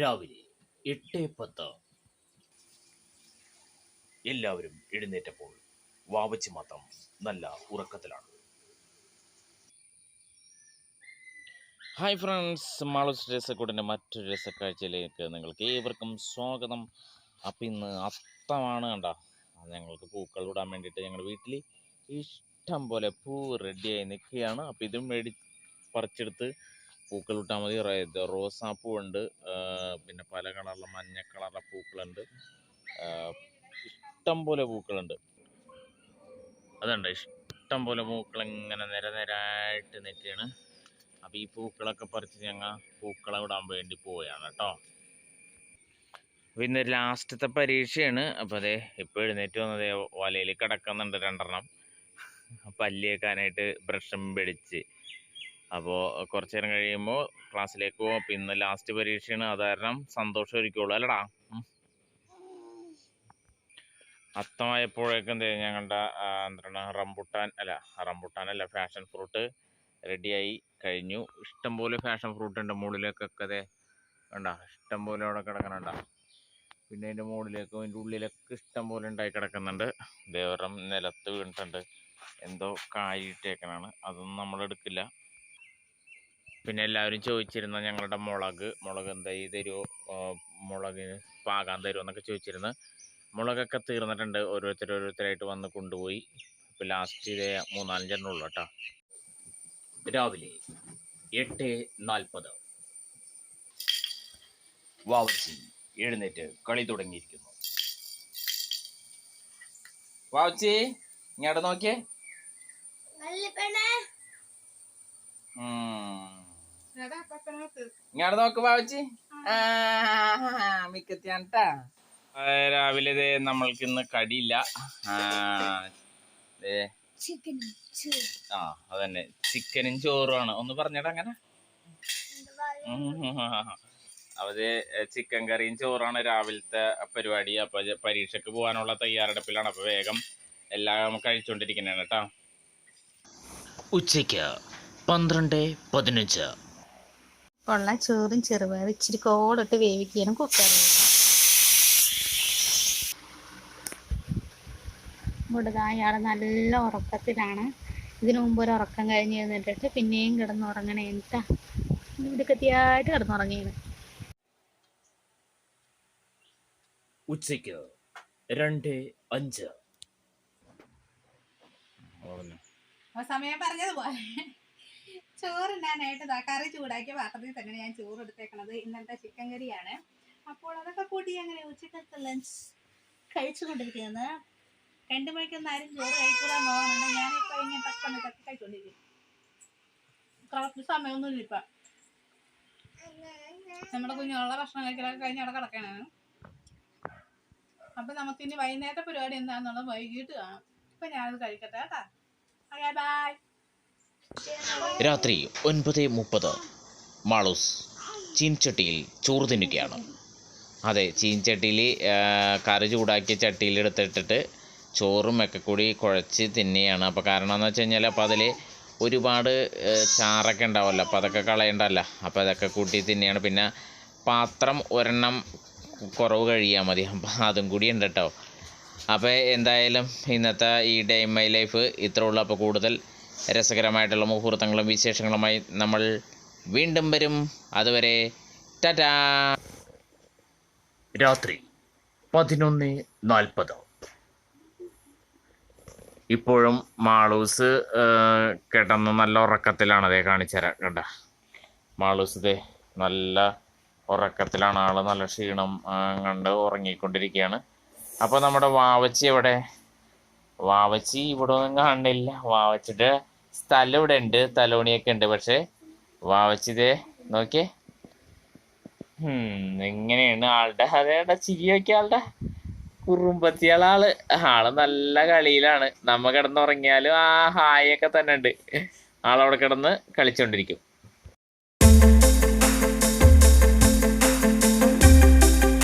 രാവിലെ എട്ട് പത്ത്. എല്ലാവരും എഴുന്നേറ്റപ്പോൾ വാവച്ചി മാത്രം നല്ല ഉറക്കത്തിലാണ്. ഹായ് ഫ്രണ്ട്സ് മാളൂസ് രസക്കൂടിന്റെ മറ്റൊരു രസക്കാഴ്ചയിലേക്ക് നിങ്ങൾക്ക് ഏവർക്കും സ്വാഗതം. അപ്പം ഇന്ന് അത്തമാണ് കണ്ട ഞങ്ങൾക്ക് പൂക്കൾ വിടാൻ വേണ്ടിയിട്ട് ഞങ്ങളുടെ വീട്ടിൽ ഇഷ്ടം പോലെ പൂ റെഡിയായി നിൽക്കുകയാണ്. അപ്പം ഇതും മേടി പറിച്ചെടുത്ത് പൂക്കൾ ഇട്ടാൽ മതി. റേ- ഇത് റോസാപ്പൂ ഉണ്ട് പിന്നെ പല കളറിലെ മഞ്ഞ കളറിലെ പൂക്കളുണ്ട്. ഇഷ്ടം പോലെ പൂക്കളുണ്ട്. അതുണ്ട്. ഇഷ്ടം പോലെ പൂക്കൾ ഇങ്ങനെ നിര നിരായിട്ട് നിൽക്കുകയാണ്. അപ്പോൾ ഈ പൂക്കളൊക്കെ പറിച്ച് ഞങ്ങൾ പൂക്കളെ വിടാൻ വേണ്ടി പോവുകയാണ് കേട്ടോ. പിന്നെ ലാസ്റ്റത്തെ പരീക്ഷയാണ്. അപ്പോൾ അതെ ഇപ്പോൾ എഴുന്നേറ്റ് വന്നത് വലയിൽ കിടക്കുന്നുണ്ട് രണ്ടെണ്ണം. പല്ലിയേക്കാനായിട്ട് ബ്രഷും പിടിച്ച്. അപ്പോൾ കുറച്ച് നേരം കഴിയുമ്പോൾ ക്ലാസ്സിലേക്ക് പോകും. പിന്നെ ലാസ്റ്റ് പരീക്ഷയാണ്. അത് കാരണം സന്തോഷം ഒരിക്കുള്ളൂ അല്ലടാ. അത്തമായപ്പോഴേക്കും ഞങ്ങളുടെ എന്താണ് റംബുട്ടാൻ അല്ല റംബുട്ടാൻ അല്ല ഫാഷൻ ഫ്രൂട്ട് റെഡിയായി കഴിഞ്ഞു. ഇഷ്ടംപോലെ ഫാഷൻ ഫ്രൂട്ട് ഉണ്ട് മുകളിലേക്കൊക്കെ അതെ വേണ്ട ഇഷ്ടംപോലെ അവിടെ കിടക്കണണ്ട പിന്നെ അതിന്റെ മുകളിലേക്കും അതിന്റെ ഉള്ളിലൊക്കെ ഇഷ്ടംപോലെ ഉണ്ടായി കിടക്കുന്നുണ്ട്. ദേവരം നിലത്ത് വീണിട്ടുണ്ട്. എന്തോ കായിട്ടേക്കണാണ് അതൊന്നും നമ്മൾ എടുക്കില്ല. പിന്നെ എല്ലാവരും ചോദിച്ചിരുന്ന ഞങ്ങളുടെ മുളക് മുളക് എന്തായി തരുമോ മുളകിന് പാകാൻ തരുമോ എന്നൊക്കെ ചോദിച്ചിരുന്നു. മുളകൊക്കെ തീർന്നിട്ടുണ്ട്. ഓരോരുത്തർ ഓരോരുത്തരായിട്ട് വന്ന് കൊണ്ടുപോയി. ഇപ്പോൾ ലാസ്റ്റ് ഇതേ മൂന്നാലഞ്ചെണ്ണം ഉള്ളു കേട്ടോ. രാവിലെ എട്ട് നാൽപ്പത്. വാവച്ചി എഴുന്നേറ്റ് കളി തുടങ്ങിയിരിക്കുന്നു. വാവച്ചി ഇങ്ങോട്ട് നോക്കിയേ. ഉം. ഇങ്ങോട്ട് നോക്ക് വാവച്ചി മിക്കത്തിയാണ്ടാ. രാവിലെ ദേ നമ്മൾക്ക് ഇന്ന് കടിയില്ല. ആ അതന്നെ. ചിക്കനും ചോറുമാണ്. ഒന്ന് പറഞ്ഞടാ അങ്ങനെ. അവർ ചിക്കൻ കറിയും ചോറാണ് രാവിലത്തെ പരിപാടി. അപ്പൊ പരീക്ഷക്ക് പോകാനുള്ള തയ്യാറെടുപ്പിലാണ്. അപ്പൊ വേഗം എല്ലാം കഴിച്ചുകൊണ്ടിരിക്കുന്നതാണ് കേട്ടോ. ഉച്ചയ്ക്ക് പന്ത്രണ്ട് പതിനഞ്ച്. കൊള്ള ചോറും ചെറുപയർ ഇച്ചിരി കോടിട്ട് വേവിക്കാനും കുക്കറിൽ അയാൾ നല്ല ഉറക്കത്തിലാണ്. ഇതിനു മുമ്പ് ഒരു ഉറക്കം കഴിഞ്ഞ് എഴുന്നേറ്റിട്ട് പിന്നെയും കിടന്നുറങ്ങണേ എന്താ? ഇടുക്കത്തിയായിട്ട് കത്തിയായിട്ട് കിടന്നുറങ്ങിയത് ഉച്ചയ്ക്ക് രണ്ട് അഞ്ച്. ആ സമയം പറഞ്ഞതുപോലെ. ചോറുണ്ടാനായിട്ട് ദാ കറി ചൂടാക്കിയ പാത്രത്തിൽ തന്നെ ഞാൻ ചോറ് എടുത്തേക്കണത്. ഇന്നത്തെ ചിക്കൻ കറിയാണ്. അപ്പോൾ അതൊക്കെ കൂട്ടി അങ്ങനെ ഉച്ചക്കത്തെ ലഞ്ച് കഴിച്ചുകൊണ്ടിരിക്കുന്നത് രണ്ടു മണിക്കൊന്നും ആരും ചോറ് കഴിക്കൂടാൻ പോകുന്നുണ്ട് ഞാനിപ്പോൾ ഇങ്ങനത്തെ സമയത്തൊക്കെ കഴിച്ചുകൊണ്ടിരിക്കും കറക്റ്റ് സമയമൊന്നുമില്ല ഇപ്പം. നമ്മുടെ കുഞ്ഞുള്ള ഭക്ഷണം കഴിക്കലൊക്കെ കഴിഞ്ഞ് അവിടെ കിടക്കാനാണ് നമുക്ക് ഇനി വൈകുന്നേരത്തെ പരിപാടി എന്താണെന്നുള്ളത് വൈകിട്ട് കാണാം. അപ്പൊ ഞാനത് കഴിക്കട്ടെ കേട്ടാ. ബൈ രാത്രി ഒൻപത് മുപ്പത്. മാളൂസ് ചീൻചട്ടിയിൽ ചോറ് തിന്നുകയാണ്. അതെ ചീൻചട്ടിയിൽ കറി ചൂടാക്കിയ ചട്ടിയിൽ എടുത്തിട്ടിട്ട് ചോറും ഒക്കെ കൂടി കുഴച്ച് തിന്നുകയാണ്. അപ്പോൾ കാരണം എന്ന് വെച്ച് കഴിഞ്ഞാൽ അപ്പോൾ അതിൽ ഒരുപാട് ചാറൊക്കെ ഉണ്ടാവുമല്ലോ അപ്പോൾ അതൊക്കെ കളയണ്ടല്ലോ. അപ്പോൾ അതൊക്കെ കൂട്ടി തിന്നുകയാണ്. പിന്നെ പാത്രം ഒരെണ്ണം കുറവ് കഴിയാൽ മതി. അപ്പോൾ അതും കൂടി ഉണ്ട് കേട്ടോ അപ്പോൾ എന്തായാലും ഇന്നത്തെ ഈ ഡേ മൈ ലൈഫ് ഇത്ര ഉള്ളൂ. അപ്പോൾ കൂടുതൽ രസകരമായിട്ടുള്ള മുഹൂർത്തങ്ങളും വിശേഷങ്ങളുമായി നമ്മൾ വീണ്ടും വരും. അതുവരെ ടാറ്റാ. രാത്രി പതിനൊന്ന് നാൽപ്പത്. ഇപ്പോഴും മാളൂസ് കിടന്ന് നല്ല ഉറക്കത്തിലാണ്. അതേ കാണിച്ചുതരാം കണ്ട? മാളൂസ് ഇതേ നല്ല ഉറക്കത്തിലാണ്. ആൾ നല്ല ക്ഷീണം കണ്ട് ഉറങ്ങിക്കൊണ്ടിരിക്കുകയാണ്. അപ്പോൾ നമ്മുടെ വാവച്ചി എവിടെ? വാവച്ചി ഇവിടെ ഒന്നും കാണുന്നില്ല വാവച്ചിയുടെ സ്ഥലം ഇവിടെ ഉണ്ട് തലോണിയൊക്കെ ഉണ്ട് പക്ഷെ വാവച്ചി ഇതേ നോക്കിയേ. എങ്ങനെയാണ് ആളുടെ അതേടാ ചിരിയൊക്കെ ആളുടെ കുറുമ്പത്തിയാളെ ആൾ. ആൾ നല്ല കളിയിലാണ്. നമ്മ കിടന്നുറങ്ങിയാലും ആ ഹായൊക്കെ തന്നെ ഉണ്ട്. ആളവിടെ കിടന്ന് കളിച്ചോണ്ടിരിക്കും.